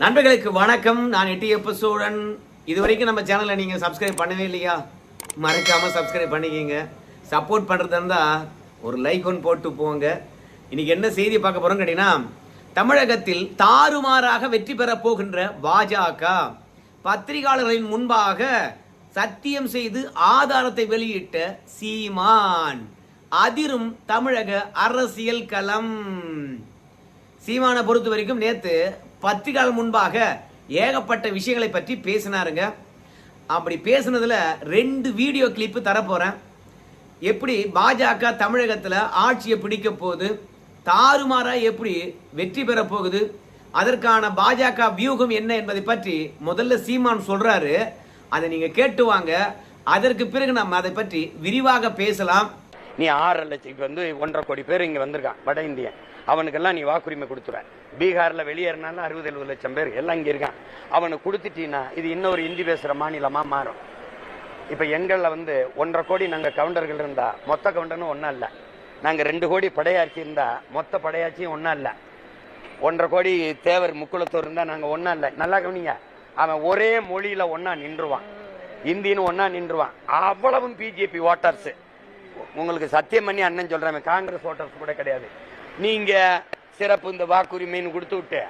நண்பர்களுக்கு வணக்கம். நான் எட்டியப்ப சூழன். இது வரைக்கும் நம்ம சேனலை நீங்கள் சப்ஸ்கிரைப் பண்ணவே இல்லையா? மறக்காமல் சப்ஸ்கிரைப் பண்ணிக்கிங்க. சப்போர்ட் பண்ணுறதா இருந்தால் ஒரு லைக் ஒன்று போட்டு போங்க. இன்னைக்கு என்ன செய்தி பார்க்க போகிறோம் கேட்டிங்கன்னா தமிழகத்தில் தாறுமாறாக வெற்றி பெறப் போகின்ற பாஜக பத்திரிகையாளர்களின் முன்பாக சத்தியம் செய்து ஆதாரத்தை வெளியிட்ட சீமான். அதிரும் தமிழக அரசியல் களம். சீமானை பொறுத்த வரைக்கும் நேற்று நேத்து பத்திரிகையாளர் முன்பாக ஏகப்பட்ட விஷயங்களை பற்றி பேசினாருங்க. அப்படி பேசுனதில் ரெண்டு வீடியோ கிளிப்பு தரப்போகிறேன் எப்படி பாஜக தமிழகத்தில் ஆட்சியை பிடிக்க போகுது தாறுமாறாக எப்படி வெற்றி பெற போகுது அதற்கான பாஜக வியூகம் என்ன என்பதை பற்றி முதல்ல சீமான் சொல்கிறாரு அதை நீங்கள் கேட்டு வாங்க. அதற்கு பிறகு நம்ம அதை பற்றி விரிவாக பேசலாம். நீ ஆறரை லட்சத்துக்கு வந்து ஒன்றரை கோடி பேர் இங்கே வந்திருக்கான் வட இந்தியன். அவனுக்கெல்லாம் நீ வாக்குரிமை கொடுத்துற. பீகாரில் வெளியேறினாலும் அறுபது எழுபது லட்சம் பேர் எல்லாம் இங்கே இருக்கான். அவனுக்கு கொடுத்துட்டீங்கன்னா இது இன்னொரு இந்தி பேசுகிற மாநிலமாக மாறும். இப்போ எங்களில் வந்து ஒன்றரை கோடி நாங்கள் கவுண்டர்கள் இருந்தால் மொத்த கவுண்டர்னு ஒன்றும் இல்லை. நாங்கள் ரெண்டு கோடி படையாட்சி இருந்தால் மொத்த படையாட்சியும் ஒன்றும் இல்லை. ஒன்றரை கோடி தேவர் முக்குளத்தூர் இருந்தால் நாங்கள் ஒன்றா இல்லை. நல்லா கவனிங்க. அவன் ஒரே மொழியில் ஒன்றா நின்றுவான். இந்தின்னு ஒன்றா நின்றுவான். அவ்வளவும் பிஜேபி ஓட்டர்ஸு உங்களுக்கு சத்தியம் பண்ணி அண்ணன் சொல்கிறேன் காங்கிரஸ் ஓட்டர்ஸ் கூட கிடையாது. நீங்கள் சிறப்பு இந்த வாக்குரிமைன்னு கொடுத்து விட்டு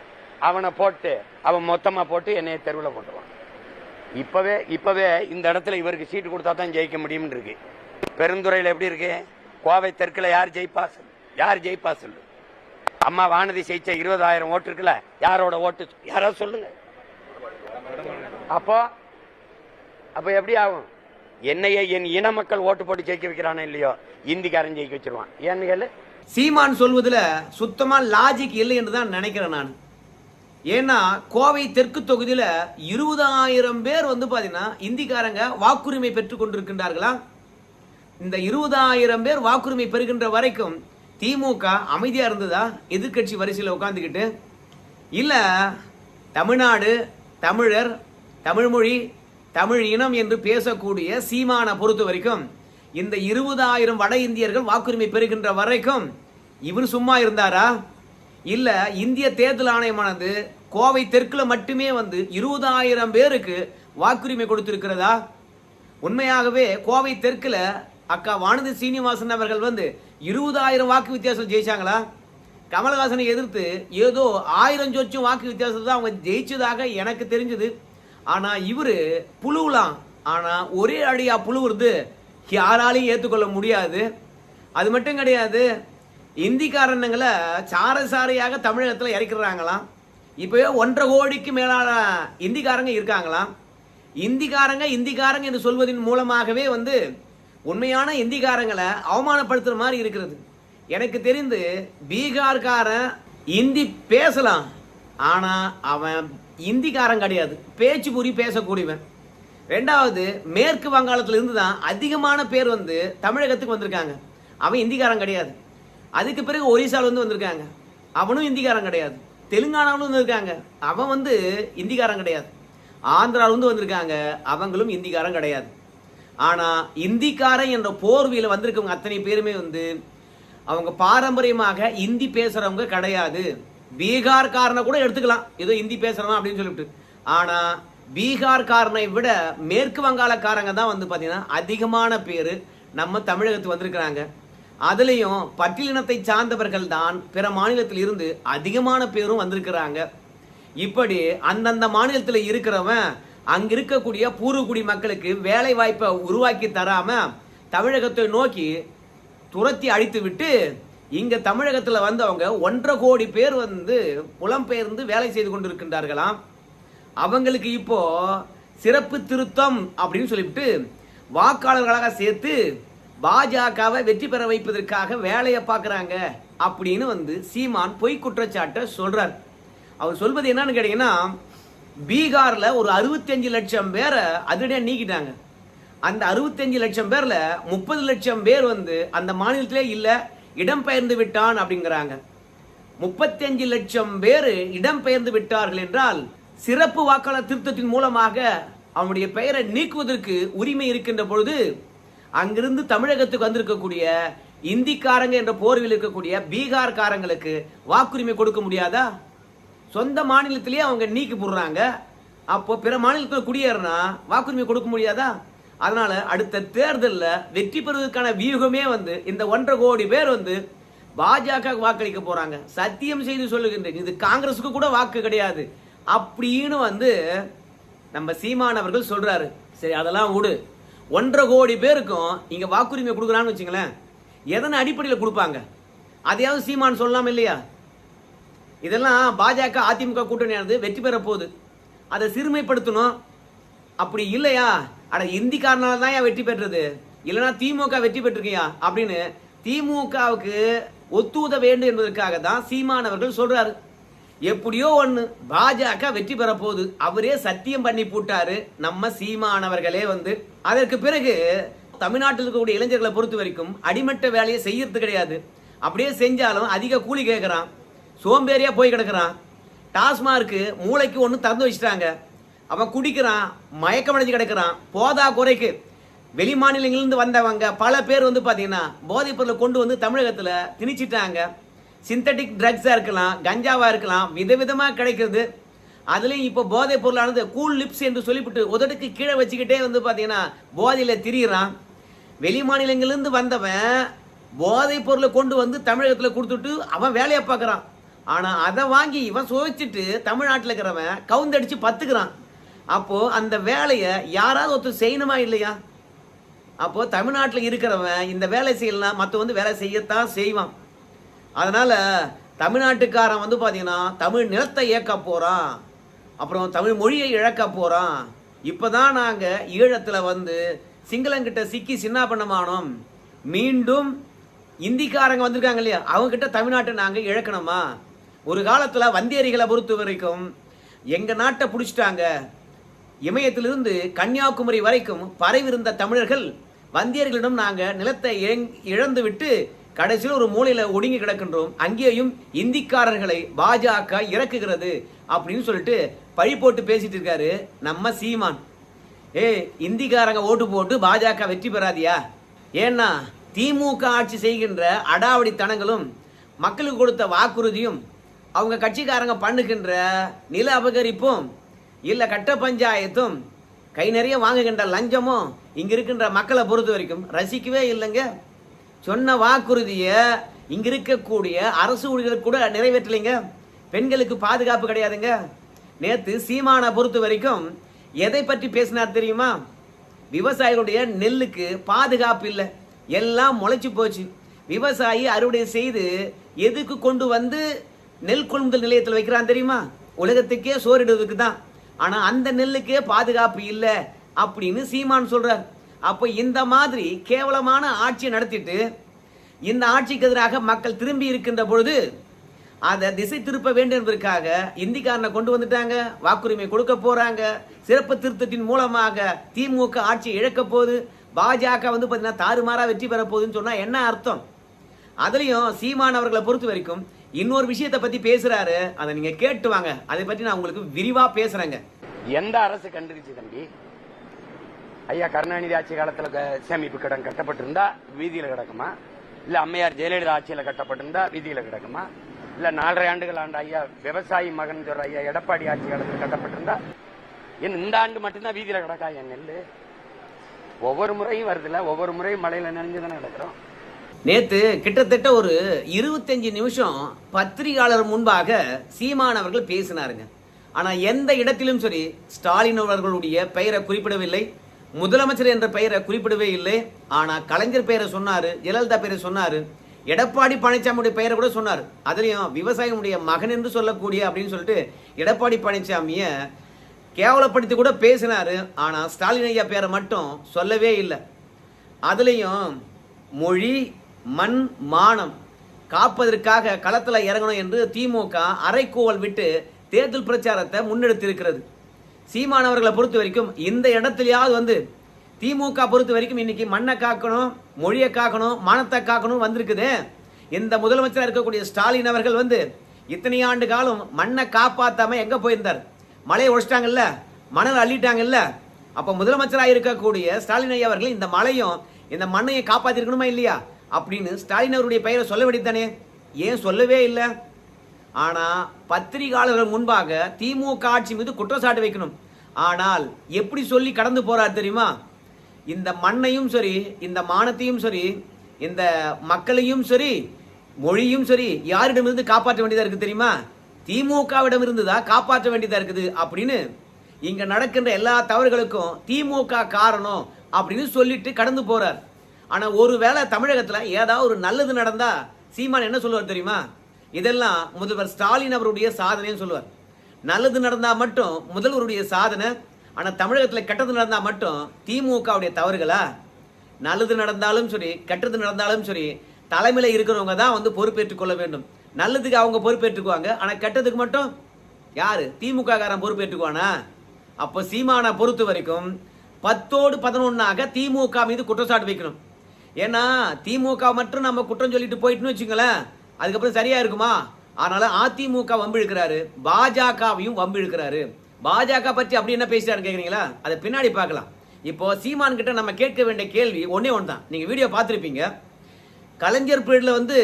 அவனை போட்டு அவன் மொத்தமாக போட்டு என்னைய தெருவில் போட்டுருவான் இப்போவே இப்போவே இந்த இடத்துல இவருக்கு சீட்டு கொடுத்தா தான் ஜெயிக்க முடியும்னு இருக்கு. பெருந்துறையில் எப்படி இருக்கு? கோவை தெற்குல யார் ஜெயிப்பா சொல்லு. யார் ஜெயிப்பா சொல்லு? அம்மா வானதி ஜெயிச்ச இருபதாயிரம் ஓட்டு இருக்குல்ல யாரோட ஓட்டு யாராவது சொல்லுங்க. அப்போ அப்போ எப்படி ஆகும்? என்னையே என் இன மக்கள் ஓட்டு போட்டு ஜெயிக்க வைக்கிறானோ இல்லையோ இந்திக்காரன் ஜெயிக்க வச்சிருவான். ஏன்னு கேளு சீமான் சொல்வதில் சுத்தமாக லாஜிக் இல்லை என்று தான் நினைக்கிறேன் நான். ஏன்னா கோவை தெற்கு தொகுதியில் இருபதாயிரம் பேர் வந்து பார்த்தீங்கன்னா இந்திக்காரங்க வாக்குரிமை பெற்றுக் கொண்டிருக்கின்றார்களா? இந்த இருபதாயிரம் பேர் வாக்குரிமை பெறுகின்ற வரைக்கும் திமுக அமைதியாக இருந்ததா? எதிர்க்கட்சி வரிசையில் உட்காந்துக்கிட்டு இல்லை தமிழ்நாடு தமிழர் தமிழ்மொழி தமிழ் இனம் என்று பேசக்கூடிய சீமானை பொறுத்த வரைக்கும் இந்த இருபதாயிரம் வட இந்தியர்கள் வாக்குரிமை பெறுகின்ற வரைக்கும் இவர் சும்மா இருந்தாரா? இல்ல இந்திய தேர்தல் ஆணையமானது கோவை தெற்குல மட்டுமே வந்து இருபதாயிரம் பேருக்கு வாக்குரிமை கொடுத்திருக்கிறதா? உண்மையாகவே கோவை தெற்குல அக்கா வானதி சீனிவாசன் அவர்கள் வந்து இருபதாயிரம் வாக்கு வித்தியாசம் ஜெயிச்சாங்களா? கமலஹாசனை எதிர்த்து ஏதோ ஆயிரம் சொச்சும் வாக்கு வித்தியாசத்தை தான் அவங்க ஜெயிச்சதாக எனக்கு தெரிஞ்சது. ஆனா இவரு புழுவலாம். ஆனா ஒரே அடியா புழுவுறது யாராலையும் ஏற்றுக்கொள்ள முடியாது. அது மட்டும் கிடையாது இந்திக்காரனுங்களை சாரசாரியாக தமிழகத்தில் இறக்கிறாங்களாம். இப்போயோ ஒன்றரை கோடிக்கு மேலான இந்திக்காரங்க இருக்காங்களாம். இந்திக்காரங்க இந்திக்காரங்க என்று சொல்வதன் மூலமாகவே வந்து உண்மையான இந்திக்காரங்களை அவமானப்படுத்துகிற மாதிரி இருக்கிறது. எனக்கு தெரிந்து பீகார்காரன் இந்தி பேசலாம். ஆனால் அவன் இந்திக்காரன் கிடையாது. பேச்சு புரி பேசக்கூடியவன். ரெண்டாவது மேற்கு வங்காளத்திலிருந்து தான் அதிகமான பேர் வந்து தமிழகத்துக்கு வந்திருக்காங்க. அவன் இந்திக்காரன் கிடையாது. அதுக்கு பிறகு ஒரிசால வந்து வந்திருக்காங்க. அவனும் இந்திக்காரன் கிடையாது. தெலுங்கானாவிலும் வந்திருக்காங்க. அவன் வந்து இந்திக்காரன் கிடையாது. ஆந்திராவிலிருந்து வந்திருக்காங்க. அவங்களும் இந்திக்காரன் கிடையாது. ஆனால் இந்திக்காரன் என்ற போர்வையில் வந்திருக்கவங்க அத்தனை பேருமே வந்து அவங்க பாரம்பரியமாக இந்தி பேசுகிறவங்க கிடையாது. பீகார்காரனை கூட எடுத்துக்கலாம். ஏதோ இந்தி பேசுறவன் அப்படின்னு சொல்லிட்டு. ஆனால் பீகார்காரனை விட மேற்கு வங்காளக்காரங்க தான் வந்து பார்த்திங்கன்னா அதிகமான பேர் நம்ம தமிழகத்துக்கு வந்திருக்கிறாங்க. அதுலேயும் பட்டியலினத்தை சார்ந்தவர்கள் தான் பிற மாநிலத்தில் இருந்து அதிகமான பேரும் வந்திருக்கிறாங்க. இப்படி அந்தந்த மாநிலத்தில் இருக்கிறவன் அங்க இருக்கக்கூடிய பூர்வகுடி மக்களுக்கு வேலை வாய்ப்பை உருவாக்கி தராம தமிழகத்தை நோக்கி துரத்தி அழித்து விட்டு இங்க தமிழகத்துல வந்து அவங்க ஒன்றரை கோடி பேர் வந்து புலம்பெயர்ந்து வேலை செய்து கொண்டிருக்கின்றார்களாம். அவங்களுக்கு இப்போ சிறப்பு திருத்தம் அப்படின்னு சொல்லிவிட்டு வாக்காளர்களாக சேர்த்து பாஜகவை வெற்றி பெற வைப்பதற்காக வேலையை பார்க்குறாங்க அப்படின்னு வந்து சீமான் பொய் குற்றச்சாட்டை சொல்றார். அவர் சொல்வது என்னன்னு கேட்டீங்கன்னா பீகாரில் ஒரு அறுபத்தஞ்சு லட்சம் பேரை அதிரடியாக நீக்கிட்டாங்க. அந்த அறுபத்தஞ்சு லட்சம் பேரில் முப்பது லட்சம் பேர் வந்து அந்த மாநிலத்திலே இடம் இடம்பெயர்ந்து விட்டான் அப்படிங்கிறாங்க. முப்பத்தஞ்சு லட்சம் பேர் இடம்பெயர்ந்து விட்டார்கள் என்றால் சிறப்பு வாக்காளர் திருத்தத்தின் மூலமாக அவனுடைய பெயரை நீக்குவதற்கு உரிமை இருக்கின்ற பொழுது அங்கிருந்து தமிழகத்துக்கு வந்திருக்கக்கூடிய இந்திக்காரங்க என்ற போர்வில் இருக்கக்கூடிய பீகார்காரங்களுக்கு வாக்குரிமை கொடுக்க முடியாதா? சொந்த மாநிலத்திலேயே அவங்க நீக்கி போடுறாங்க. அப்போ பிற மாநிலத்தில் குடியேறினா வாக்குரிமை கொடுக்க முடியாதா? அதனால அடுத்த தேர்தலில் வெற்றி பெறுவதற்கான வியூகமே வந்து இந்த ஒன்றரை கோடி பேர் வந்து பாஜக வாக்களிக்க போறாங்க. சத்தியம் செய்து சொல்லுகின்றேன் இது காங்கிரஸுக்கு கூட வாக்கு கிடையாது. அப்படின்னு வந்து நம்ம சீமான் அவர்கள் சொல்றாரு. சரி அதெல்லாம் விடு. ஒன்றரை கோடி பேருக்கும் இங்க வாக்குரிமை கொடுக்குறான்னு வச்சுங்களேன். எதன் அடிப்படையில் கொடுப்பாங்க? அதையாவது சீமான் சொல்லலாம் இல்லையா? இதெல்லாம் பாஜக அதிமுக கூட்டணியானது வெற்றி பெற போகுது. அதை சிறுமைப்படுத்தணும். அப்படி இல்லையா? அட இந்திக்காரனால தான் ஏன் வெற்றி பெற்றது. இல்லைன்னா திமுக வெற்றி பெற்றிருக்கியா? அப்படின்னு திமுகவுக்கு ஒத்துத வேண்டும் என்பதற்காக தான் சீமானவர்கள் சொல்றாரு. எப்படியோ ஒன்று பாஜக வெற்றி பெற போகுது. அவரே சத்தியம் பண்ணி போட்டாரு. நம்ம சீமானவர்களே வந்து. அதற்கு பிறகு தமிழ்நாட்டில் இருக்கக்கூடிய இளைஞர்களை பொறுத்த வரைக்கும் அடிமட்ட வேலையை செய்யறது கிடையாது. அப்படியே செஞ்சாலும் அதிக கூலி கேட்குறான். சோம்பேறியா போய் கிடக்குறான். டாஸ்மார்க்கு மூளைக்கு ஒன்று திறந்து வச்சுட்டாங்க. அவன் குடிக்கிறான் மயக்கமடைஞ்சு கிடக்கிறான். போதா குறைக்கு. வெளி மாநிலங்களிலிருந்து வந்தவங்க பல பேர் வந்து பார்த்தீங்கன்னா போதைப்பொருளை கொண்டு வந்து தமிழகத்தில் திணிச்சிட்டாங்க. சிந்தட்டிக் ட்ரக்ஸாக இருக்கலாம் கஞ்சாவாக இருக்கலாம் விதவிதமாக கிடைக்கிறது. அதுலேயும் இப்போ போதைப் பொருளானது கூல் லிப்ஸ் என்று சொல்லிவிட்டு உதடுக்கு கீழே வச்சுக்கிட்டே வந்து பார்த்தீங்கன்னா போதையில் திரியிறான். வெளி மாநிலங்கள்லேருந்து வந்தவன் போதைப் பொருளை கொண்டு வந்து தமிழகத்தில் கொடுத்துட்டு அவன் வேலையை பார்க்குறான். ஆனால் அதை வாங்கி இவன் சுவைச்சிட்டு தமிழ்நாட்டில் இருக்கிறவன் கவுந்தடிச்சு பத்துக்கிறான். அப்போது அந்த வேலையை யாராவது ஒருத்தர் செய்யணுமா இல்லையா? அப்போது தமிழ்நாட்டில் இருக்கிறவன் இந்த வேலை செய்யலாம் மற்ற வந்து வேலை செய்யத்தான் செய்வான். அதனால் தமிழ்நாட்டுக்காரன் வந்து பார்த்தீங்கன்னா தமிழ் நிலத்தை இயக்க போகிறான் அப்புறம் தமிழ் மொழியை இழக்க போகிறான் இப்போ தான் நாங்கள் ஈழத்தில் வந்து சிங்களங்கிட்ட சிக்கி சின்ன பண்ணமானோம் மீண்டும் இந்திக்காரங்க வந்திருக்காங்க இல்லையா? அவங்கக்கிட்ட தமிழ்நாட்டை நாங்கள் இழக்கணுமா? ஒரு காலத்தில் வந்தேரிகளை பொறுத்த வரைக்கும் எங்கள் நாட்டை பிடிச்சிட்டாங்க. இமயத்திலிருந்து கன்னியாகுமரி வரைக்கும் பரவிருந்த தமிழர்கள் வந்தியர்களிடம் நாங்கள் நிலத்தை இழங்- இழந்து விட்டு கடைசியில் ஒரு மூலையில் ஒடுங்கி கிடக்கின்றோம். அங்கேயும் இந்திக்காரர்களை பாஜக இறக்குகிறது அப்படின்னு சொல்லிட்டு பழி போட்டு பேசிட்டு இருக்காரு நம்ம சீமான். ஏ இந்திக்காரங்க ஓட்டு போட்டு பாஜக வெற்றி பெறாதியா? ஏன்னா திமுக ஆட்சி செய்கின்ற அடாவடித்தனங்களும் மக்களுக்கு கொடுத்த வாக்குறுதியும் அவங்க கட்சிக்காரங்க பண்ணுகின்ற நில அபகரிப்பும் இல்லை கட்ட பஞ்சாயத்தும் கை நிறைய வாங்குகின்ற லஞ்சமும் இங்கே இருக்கின்ற மக்களை பொறுத்த வரைக்கும் ரசிக்கவே இல்லைங்க. சொன்ன வாக்குறுதியை இங்க இருக்கக்கூடிய அரசு ஊழியர்கள் கூட நிறைவேற்றலைங்க. பெண்களுக்கு பாதுகாப்பு கிடையாதுங்க. நேத்து சீமானை பொறுத்த வரைக்கும் எதை பற்றி பேசினார் தெரியுமா? விவசாயிகளுடைய நெல்லுக்கு பாதுகாப்பு இல்லை. எல்லாம் முளைச்சு போச்சு. விவசாயி அறுவடை செய்து எதுக்கு கொண்டு வந்து நெல் கொள்முதல் நிலையத்தில் வைக்கிறான் தெரியுமா? உலகத்துக்கே சோறிடுவதுக்கு தான் ஆனால் அந்த நெல்லுக்கே பாதுகாப்பு இல்லை அப்படின்னு சீமான் சொல்கிறார் அப்போ இந்த மாதிரி கேவலமான ஆட்சியை நடத்திட்டு இந்த ஆட்சிக்கு எதிராக மக்கள் திரும்பி இருக்கின்ற பொழுது அதை திசை திருப்ப வேண்டும் என்பதற்காக இந்திக்காரனை கொண்டு வந்துட்டாங்க வாக்குரிமை கொடுக்க போறாங்க. சிறப்பு திருத்தத்தின் மூலமாக திமுக ஆட்சி இழக்க போகுது. பாஜக வந்து பார்த்தீங்கன்னா தாறுமாறா வெற்றி பெற போகுதுன்னு சொன்னா என்ன அர்த்தம்? அதுலயும் சீமான் அவர்களை பொறுத்த வரைக்கும் இன்னொரு விஷயத்தை பத்தி பேசுறாரு. அதை நீங்க கேட்டு வாங்க. அதை பற்றி நான் உங்களுக்கு விரிவா பேசுறேங்க. எந்த அரசு கண்டுருச்சு தம்பி? ஐயா கருணாநிதி ஆட்சி காலத்தில் சேமிப்பு கடன் கட்டப்பட்டிருந்தா வீதியில் கிடக்குமா? இல்ல அம்மையார் ஜெயலலிதா ஆட்சியில் கட்டப்பட்டிருந்தா வீதியில் கிடக்குமா? இல்ல நாலரை ஆண்டுகள் ஆண்டு ஐயா விவசாயி மகன் சொல்ற ஐயா எடப்பாடி ஆட்சி காலத்தில் கட்டப்பட்டிருந்தா? ஏன் இந்த ஆண்டு மட்டும்தான் வீதியில் கிடக்கா என் நெல் ஒவ்வொரு முறையும் வருதுல்ல ஒவ்வொரு முறையும் மழையில நினைஞ்சு தானே கிடக்குறோம். நேத்து கிட்டத்தட்ட ஒரு இருபத்தஞ்சு நிமிஷம் பத்திரிகையாளர் முன்பாக சீமான் அவர்கள் பேசினாருங்க. ஆனா எந்த இடத்திலும் சரி ஸ்டாலின் அவர்களுடைய பெயரை குறிப்பிடவில்லை. முதலமைச்சர் என்ற பெயரை குறிப்பிடவே இல்லை. ஆனால் கலைஞர் பெயரை சொன்னார் ஜெயலலிதா பெயரை சொன்னார் எடப்பாடி பழனிசாமியுடைய பெயரை கூட சொன்னார். அதுலேயும் விவசாயியுடைய மகன் என்று சொல்லக்கூடிய அப்படின்னு சொல்லிட்டு எடப்பாடி பழனிசாமியை கேவலப்படுத்தி கூட பேசினாரு. ஆனால் ஸ்டாலின் ஐயா பேரை மட்டும் சொல்லவே இல்லை. அதுலேயும் மொழி மண் மானம் காப்பதற்காக களத்தில் இறங்கணும் என்று திமுக அரைக்கோவல் விட்டு தேர்தல் பிரச்சாரத்தை முன்னெடுத்திருக்கிறது. சீமானவர்களை பொறுத்த வரைக்கும் இந்த இடத்துலயாவது வந்து திமுக பொறுத்த வரைக்கும் இன்னைக்கு மண்ணை காக்கணும் மொழியை காக்கணும் மானத்தை காக்கணும் வந்திருக்குது. இந்த முதலமைச்சராக இருக்கக்கூடிய ஸ்டாலின் அவர்கள் வந்து இத்தனை ஆண்டு காலம் மண்ணை காப்பாத்தாம எங்க போயிருந்தார்? மலையை ஒழிச்சிட்டாங்கல்ல? மணல் அள்ளிட்டாங்கல்ல? அப்ப முதலமைச்சராக இருக்கக்கூடிய ஸ்டாலின் ஐயா அவர்கள் இந்த மலையும் இந்த மண்ணையும் காப்பாத்திருக்கணுமா இல்லையா? அப்படின்னு ஸ்டாலின் அவருடைய பெயரை சொல்ல வேண்டியதானே ஏன் சொல்லவே இல்லை? ஆனா பத்திரிகையாளர்கள் முன்பாக திமுக ஆட்சி மீது குற்றச்சாட்டு வைக்கணும். ஆனால் எப்படி சொல்லி கடந்து போறார் தெரியுமா? இந்த மண்ணையும் சரி இந்த மானத்தையும் சரி இந்த மக்களையும் சரி மொழியும் சரி யாரிடமிருந்து காப்பாற்ற வேண்டியதா இருக்கு தெரியுமா? திமுகவிடம் இருந்துதான் காப்பாற்ற வேண்டியதா இருக்குது அப்படின்னு இங்க நடக்கின்ற எல்லா தவறுகளுக்கும் திமுக காரணம் அப்படின்னு சொல்லிட்டு கடந்து போறார். ஆனா ஒருவேளை தமிழகத்துல ஏதாவது ஒரு நல்லது நடந்தா சீமான் என்ன சொல்லுவார் தெரியுமா? இதெல்லாம் முதல்வர் ஸ்டாலின் அவருடைய சாதனைன்னு சொல்லுவார். நல்லது நடந்தா மட்டும் முதல்வருடைய சாதனை ஆனால் தமிழகத்தில் கெட்டது நடந்தால் மட்டும் திமுகவுடைய தவறுகளா? நல்லது நடந்தாலும் சரி கெட்டது நடந்தாலும் சரி தலைமையில் இருக்கிறவங்க தான் வந்து பொறுப்பேற்றுக் கொள்ள வேண்டும். நல்லதுக்கு அவங்க பொறுப்பேற்றுக்குவாங்க ஆனால் கெட்டதுக்கு மட்டும் யார்? திமுக காரன் பொறுப்பேற்றுக்குவானா? அப்போ சீமானை பொறுத்த வரைக்கும் பத்தோடு பதினொன்னாக திமுக மீது குற்றச்சாட்டு வைக்கணும். ஏன்னா திமுக மட்டும் நம்ம குற்றம் சொல்லிட்டு போயிட்டுன்னு வச்சுங்களேன் அதுக்கப்புறம் சரியா இருக்குமா? அதனால அதிமுக வம்பு இழுக்கிறாரு பாஜகவையும் வம்பு இழுக்கிறாரு பாஜக பற்றி அப்படி என்ன பேசுறாரு கேக்குறீங்களா? அதை பின்னாடி பார்க்கலாம். இப்போ சீமான் கிட்ட நம்ம கேட்க வேண்டிய கேள்வி ஒன்னே ஒன்று தான் நீங்க வீடியோ பார்த்துருப்பீங்க. கலைஞர் பீரியட்ல வந்து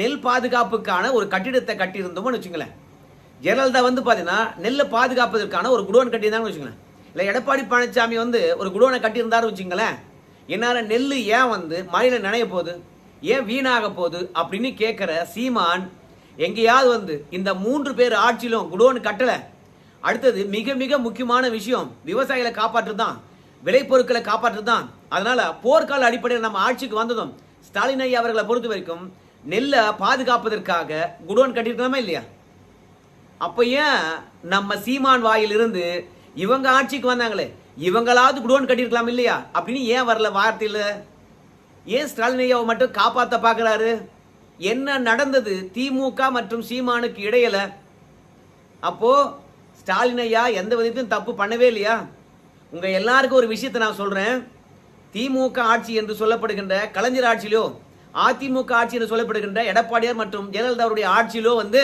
நெல் பாதுகாப்புக்கான ஒரு கட்டிடத்தை கட்டியிருந்தோம்னு வச்சுங்களேன் ஜெயலலிதா வந்து பார்த்தீங்கன்னா நெல்லை பாதுகாப்பதற்கான ஒரு குடோன் கட்டியிருந்தாங்கன்னு வச்சுங்களேன் இல்லை எடப்பாடி பழனிசாமி வந்து ஒரு குடோனை கட்டியிருந்தாருன்னு வச்சுங்களேன் என்னால் நெல் ஏன் வந்து மழையில் நனைய போகுது? ஏன் வீணாக போகுது அப்படின்னு கேட்குற சீமான் எங்கேயாவது வந்து இந்த மூன்று பேர் ஆட்சியிலும் குடோன்னு கட்டலை. அடுத்தது மிக மிக முக்கியமான விஷயம் விவசாயிகளை காப்பாற்றுறது தான் விளைபொருட்களை காப்பாற்றுறது தான் அதனால் போர்க்கால அடிப்படையில் நம்ம ஆட்சிக்கு வந்ததும் ஸ்டாலின் ஐயா அவர்களை பொறுத்த வரைக்கும் நெல்லை பாதுகாப்பதற்காக குடோன் கட்டியிருக்கலாமா இல்லையா? அப்போ ஏன் நம்ம சீமான் வாயிலிருந்து இவங்க ஆட்சிக்கு வந்தாங்களே இவங்களாவது குடோன் கட்டியிருக்கலாம் இல்லையா அப்படின்னு ஏன் வரல வார்த்தையில்? ஏன் ஸ்டாலின் ஐயாவை மட்டும் காப்பாற்ற பார்க்குறாரு என்ன நடந்தது? திமுக மற்றும் சீமானுக்கு இடையில. அப்போ ஸ்டாலின் ஐயா எந்த விதத்திலும் தப்பு பண்ணவே இல்லையா? உங்கள் எல்லாருக்கும் ஒரு விஷயத்தை நான் சொல்கிறேன் திமுக ஆட்சி என்று சொல்லப்படுகின்ற கலைஞர் ஆட்சியிலோ அதிமுக ஆட்சி என்று சொல்லப்படுகின்ற எடப்பாடியார் மற்றும் ஜெயலலிதாவுடைய ஆட்சியிலோ வந்து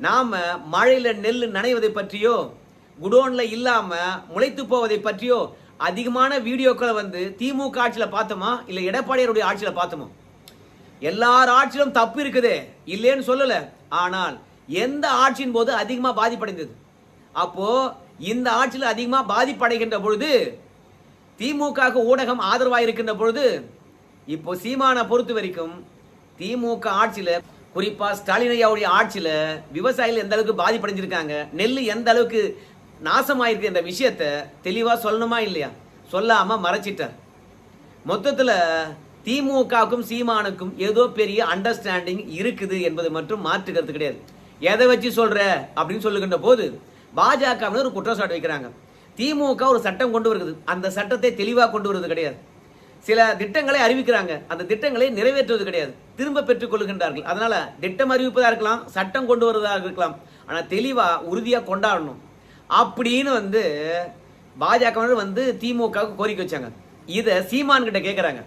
நாம் மழையில் நெல் நனைவதை பற்றியோ குடோனில் இல்லாமல் முளைத்து போவதை பற்றியோ அதிகமான வீடியோக்களை வந்து திமுக ஆட்சியில் பார்த்தோமா? இல்லை எடப்பாடியாருடைய ஆட்சியில் பார்த்தோமா? எல்லார் ஆட்சியிலும் தப்பு இருக்குது. இல்லைன்னு சொல்லல. ஆனால் எந்த ஆட்சியின் போது அதிகமாக பாதிப்படைந்தது? அப்போ இந்த ஆட்சியில் அதிகமாக பாதிப்படைகின்ற பொழுது திமுக ஊடகம் ஆதரவாக இருக்கின்ற பொழுது இப்போ சீமானை பொறுத்த வரைக்கும் திமுக ஆட்சியில் குறிப்பாக ஸ்டாலின் ஐயாவுடைய ஆட்சியில் விவசாயிகள் எந்த அளவுக்கு பாதிப்படைஞ்சிருக்காங்க நெல் எந்த அளவுக்கு நாசமாயிருக்கு என்ற விஷயத்த தெளிவாக சொல்லணுமா இல்லையா? சொல்லாமல் மறைச்சிட்டார். மொத்தத்தில் திமுகவுக்கும் சீமானுக்கும் ஏதோ பெரிய அண்டர்ஸ்டாண்டிங் இருக்குது என்பது மட்டும் மாற்றுக்கிறது கிடையாது. எதை வச்சு சொல்கிற அப்படின்னு சொல்லுகின்ற போது பாஜக ஒரு குற்றச்சாட்டு வைக்கிறாங்க. திமுக ஒரு சட்டம் கொண்டு வருகிறது. அந்த சட்டத்தை தெளிவாக கொண்டு வருவது கிடையாது. சில திட்டங்களை அறிவிக்கிறாங்க. அந்த திட்டங்களை நிறைவேற்றுவது கிடையாது. திரும்ப பெற்றுக் கொள்கின்றார்கள். அதனால திட்டம் அறிவிப்பதாக இருக்கலாம் சட்டம் கொண்டு வருவதாக இருக்கலாம். ஆனால் தெளிவாக உறுதியாக கொண்டாடணும். அப்படின்னு வந்து பாஜக வந்து திமுக கோரிக்கை வச்சாங்க. இதை சீமான் கிட்ட கேட்குறாங்க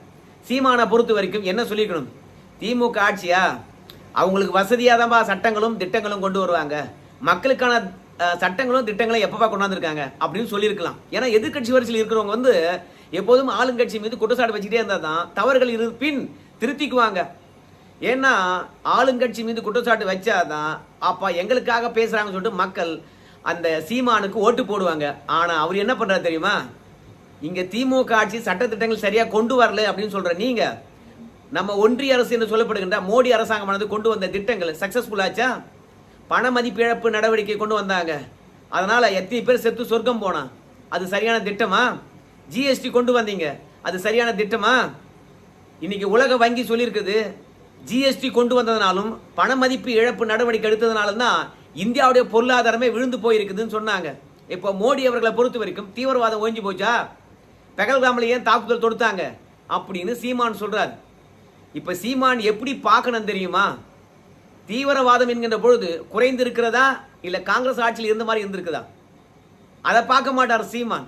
சீமானை பொறுத்த வரைக்கும் என்ன சொல்லிக்கணும் திமுக ஆட்சியா? அவங்களுக்கு வசதியாக தான்ப்பா சட்டங்களும் திட்டங்களும் கொண்டு வருவாங்க. மக்களுக்கான சட்டங்களும் திட்டங்களும் எப்பப்பா கொண்டாந்துருக்காங்க? அப்படின்னு சொல்லியிருக்கலாம் ஏன்னா எதிர்க்கட்சி வரிசையில் இருக்கிறவங்க வந்து எப்போதும் ஆளுங்கட்சி மீது குற்றச்சாட்டு வச்சுக்கிட்டே இருந்தால் தான் தவறுகள் இருப்பின் திருத்திக்குவாங்க. ஏன்னா ஆளுங்கட்சி மீது குற்றச்சாட்டு வச்சாதான் அப்பா எங்களுக்காக பேசுகிறாங்கன்னு சொல்லிட்டு மக்கள் அந்த சீமானுக்கு ஓட்டு போடுவாங்க. ஆனால் அவர் என்ன பண்ணுறாரு தெரியுமா? இங்கே திமுக ஆட்சி சட்டத்திட்டங்கள் சரியாக கொண்டு வரல அப்படின்னு சொல்கிற நீங்கள் நம்ம ஒன்றிய அரசு என்று சொல்லப்படுகின்ற மோடி அரசாங்கமானது கொண்டு வந்த திட்டங்கள் சக்ஸஸ்ஃபுல் ஆச்சா? பண மதிப்பு இழப்பு நடவடிக்கை கொண்டு வந்தாங்க. அதனால் எத்தனை பேர் செத்து சொர்க்கம் போனான் அது சரியான திட்டமா? ஜிஎஸ்டி கொண்டு வந்தீங்க. அது சரியான திட்டமா? இன்னைக்கு உலக வங்கி சொல்லியிருக்குது ஜிஎஸ்டி கொண்டு வந்ததுனாலும் பண மதிப்பு இழப்பு நடவடிக்கை எடுத்ததுனால தான் இந்தியாவுடைய பொருளாதாரமே விழுந்து போயிருக்குதுன்னு சொன்னாங்க. இப்போ மோடி அவர்களை பொறுத்த வரைக்கும் தீவிரவாதம் ஓஞ்சி போச்சா? பெகல்காமில் ஏன் தாக்குதல் தொடுத்தாங்க? அப்படின்னு சீமான் சொல்கிறார் இப்போ சீமான் எப்படி பார்க்கணும் தெரியுமா? தீவிரவாதம் என்கின்ற பொழுது குறைந்து இருக்கிறதா காங்கிரஸ் ஆட்சியில் இருந்த மாதிரி இருந்திருக்குதா? அதை பார்க்க மாட்டார் சீமான்.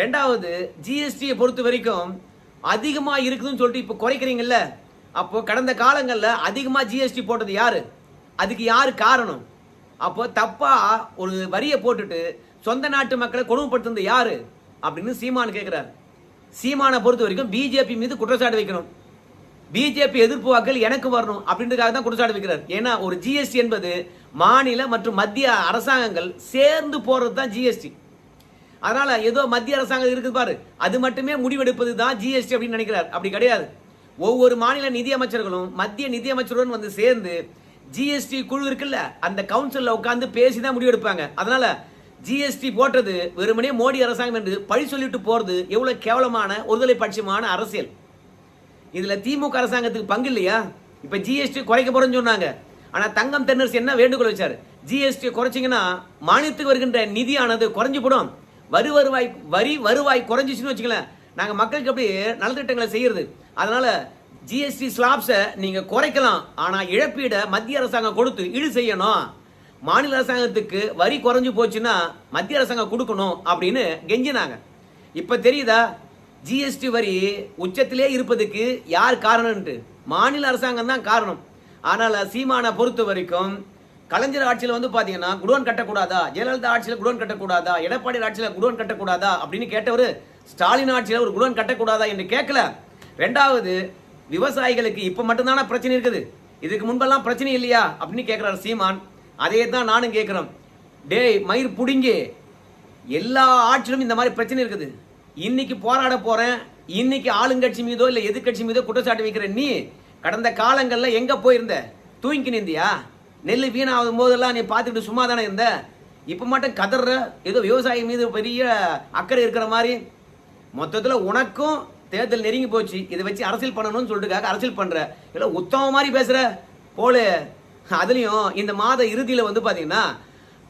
ரெண்டாவது ஜிஎஸ்டியை பொறுத்த வரைக்கும் அதிகமாக இருக்குதுன்னு சொல்லிட்டு இப்போ குறைக்கிறீங்கல்ல? அப்போ கடந்த காலங்களில் அதிகமாக ஜிஎஸ்டி போட்டது யார்? அதுக்கு யார் காரணம்? அப்போ தப்பா ஒரு வரியை போட்டுட்டு சொந்த நாட்டு மக்களை கொடுமைப்படுத்துனது யாரு? அப்படின்னு சீமான் கேட்கிறார் சீமானை பொறுத்த வரைக்கும் பிஜேபி மீது குற்றச்சாட்டு வைக்கணும். பிஜேபி எதிர்ப்பு வாக்கள் எனக்கு வரணும் அப்படின்றதுக்காக தான் குற்றச்சாட்டு வைக்கிறார். ஏன்னா ஒரு ஜிஎஸ்டி என்பது மாநில மற்றும் மத்திய அரசாங்கங்கள் சேர்ந்து போறது தான் ஜிஎஸ்டி அதனால ஏதோ மத்திய அரசாங்கம் இருக்குது பாரு. அது மட்டுமே முடிவெடுப்பது தான் ஜிஎஸ்டி அப்படின்னு நினைக்கிறார். அப்படி கிடையாது. ஒவ்வொரு மாநில நிதியமைச்சர்களும் மத்திய நிதியமைச்சருடன் வந்து சேர்ந்து ஜிஎஸ்டி குழு இருக்குல்ல அந்த கவுன்சிலில் உட்காந்து பேசி தான் முடிவெடுப்பாங்க. அதனால ஜிஎஸ்டி போட்டது வெறுமனே மோடி அரசாங்கம் என்று பழி சொல்லிட்டு போகிறது எவ்வளோ கேவலமான ஒருதலை பட்சமான அரசியல். இதில் திமுக அரசாங்கத்துக்கு பங்கு இல்லையா? இப்போ ஜிஎஸ்டி குறைக்க போகிறோன்னு சொன்னாங்க. ஆனால் தங்கம் தென்னரசு என்ன வேண்டுகோள் வச்சார்? ஜிஎஸ்டி குறைச்சிங்கன்னா மானியத்துக்கு வருகின்ற நிதியானது குறைஞ்சு போடும் வரி வருவாய் வரி வருவாய் குறைஞ்சிச்சுன்னு வச்சுக்கல நாங்கள் மக்களுக்கு அப்படி நலத்திட்டங்களை செய்கிறது அதனால ஜிஎஸ்டி ஸ்லாப்ஸை நீங்கள் குறைக்கலாம் ஆனால் இழப்பீடை மத்திய அரசாங்கம் கொடுத்து ஈடு செய்யணும். மாநில அரசாங்கத்துக்கு வரி குறைஞ்சு போச்சுன்னா மத்திய அரசாங்கம் கொடுக்கணும் அப்படின்னு கெஞ்சினாங்க. இப்போ தெரியுதா? ஜிஎஸ்டி வரி உச்சத்திலே இருப்பதுக்கு யார் காரணம்ட்டு மாநில அரசாங்கம் தான் காரணம். ஆனால் சீமானை பொறுத்த வரைக்கும் கலைஞர் ஆட்சியில் வந்து பார்த்தீங்கன்னா குடோன் கட்டக்கூடாதா? ஜெயலலிதா ஆட்சியில் குடோன் கட்டக்கூடாதா? எடப்பாடி ஆட்சியில் குடோன் கட்டக்கூடாதா? அப்படின்னு கேட்டவர் ஸ்டாலின் ஆட்சியில் ஒரு குடோன் கட்டக்கூடாதா என்று கேட்கல ரெண்டாவது விவசாயிகளுக்கு இப்ப மட்டும்தானா பிரச்சனை இருக்குது? இதுக்கு முன்பெல்லாம் பிரச்சனை இல்லையா? அப்படின்னு கேட்கிறார் சீமான். அதே தான் நானும் கேட்கிறோம் டேய் மயிர் புடிங்கி. எல்லா ஆட்சியிலும் இந்த மாதிரி பிரச்சனை இருக்குது. இன்னைக்கு போராட போறேன். இன்னைக்கு ஆளுங்கட்சி மீதோ இல்லை எதிர்கட்சி மீதோ குற்றச்சாட்டு வைக்கிற நீ கடந்த காலங்களில் எங்க போயிருந்த? தூங்கி நிந்தியா? நெல் வீணாகும் போதெல்லாம் நீ பார்த்துக்கிட்டு சும்மா தானே இருந்த? இப்போ மட்டும் கதற ஏதோ விவசாயி மீது பெரிய அக்கறை இருக்கிற மாதிரி. மொத்தத்தில் உனக்கும் தேர்தல் நெருங்கி போச்சு. இதை வச்சு அரசியல் பண்ணணும்னு சொல்லிட்டுக்காக அரசியல் பண்ற. இல்ல உத்தம மாதிரி பேசுற. போலே. அதுலயும் இந்த மாத இறுதியில வந்து பாத்தீங்கன்னா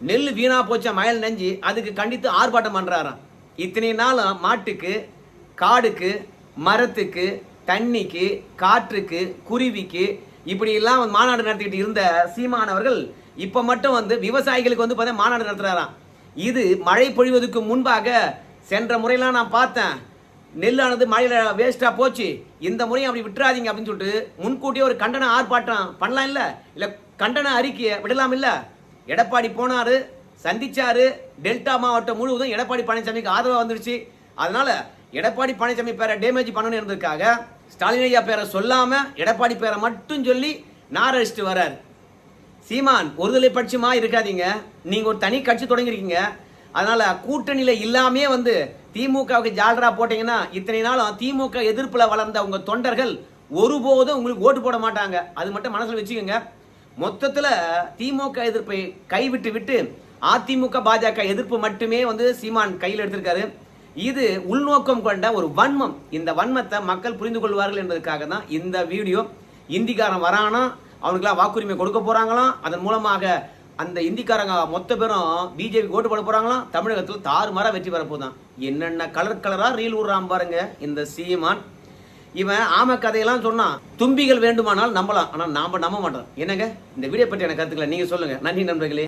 நெல் வீணா போச்ச மயல் நெஞ்சு அதுக்கு கண்டித்து ஆர்ப்பாட்டம் பண்றாராம். இத்தனை நாளும் மாட்டுக்கு காடுக்கு மரத்துக்கு தண்ணிக்கு காற்றுக்கு குருவிக்கு இப்படி எல்லாம் மாநாடு நடத்திக்கிட்டு இருந்த சீமானவர்கள் இப்ப மட்டும் வந்து விவசாயிகளுக்கு வந்து பார்த்தா மாநாடு நடத்துறாராம். இது மழை பொழிவதற்கு முன்பாக சென்ற முறையெல்லாம் நான் பார்த்தேன். நெல்லானது மழையில் வேஸ்ட்டாக போச்சு. இந்த முறையும் அப்படி விட்டுறாதீங்க அப்படின்னு சொல்லிட்டு முன்கூட்டியே ஒரு கண்டன ஆர்ப்பாட்டம் பண்ணலாம் இல்லை? இல்லை கண்டன அறிக்கையை விடலாம் இல்லை? எடப்பாடி போனார் சந்திச்சார் டெல்டா மாவட்டம் முழுவதும் எடப்பாடி பழனிசாமிக்கு ஆதரவாக வந்துருச்சு. அதனால் எடப்பாடி பழனிசாமி பேரை டேமேஜ் பண்ணணும் என்பதற்காக ஸ்டாலின் ஐயா பேரை சொல்லாமல் எடப்பாடி பேரை மட்டும் சொல்லி நார் அடிச்சுட்டு வர்றார். சீமான் ஒருதலை பட்சமாக இருக்காதீங்க. நீங்கள் ஒரு தனி கட்சி தொடங்கிருக்கீங்க அதனால கூட்டணியில இல்லாமே வந்து திமுகவுக்கு ஜால்ரா போட்டீங்கன்னா இத்தனை நாளும் திமுக எதிர்ப்புல வளர்ந்த உங்க தொண்டர்கள் ஒருபோதும் உங்களுக்கு ஓட்டு போட மாட்டாங்க. அது மட்டும் மனசுல வச்சுக்கோங்க. மொத்தத்துல திமுக எதிர்ப்பை கைவிட்டு விட்டு அதிமுக பாஜக எதிர்ப்பு மட்டுமே வந்து சீமான் கையில் எடுத்திருக்காரு. இது உள்நோக்கம் கொண்ட ஒரு வன்மம். இந்த வன்மத்தை மக்கள் புரிந்து கொள்வார்கள் என்பதற்காக தான் இந்த வீடியோ. இந்திக்காரன் வரானா அவனுக்குலாம் வாக்குரிமை கொடுக்க போறாங்களாம். அதன் மூலமாக அந்த இந்திக்காரங்க மொத்த பேரும் பிஜேபி ஓட்டு போட போகிறாங்களாம் தமிழகத்தில் தாறுமாறா வெற்றி பெற போதான் என்னென்ன கலர் கலரா ரீல் விடுறான் பாருங்க இந்த சீமான். இவன் ஆம கதையெல்லாம் சொன்னான். தும்பிகள் வேண்டுமானால் நம்பலாம் ஆனால் நாம நம்ப மாட்டோம். என்னங்க? இந்த வீடியோ பற்றி எனக்கு கருத்துக்களை நீங்க சொல்லுங்க. நன்றி நண்பர்களே.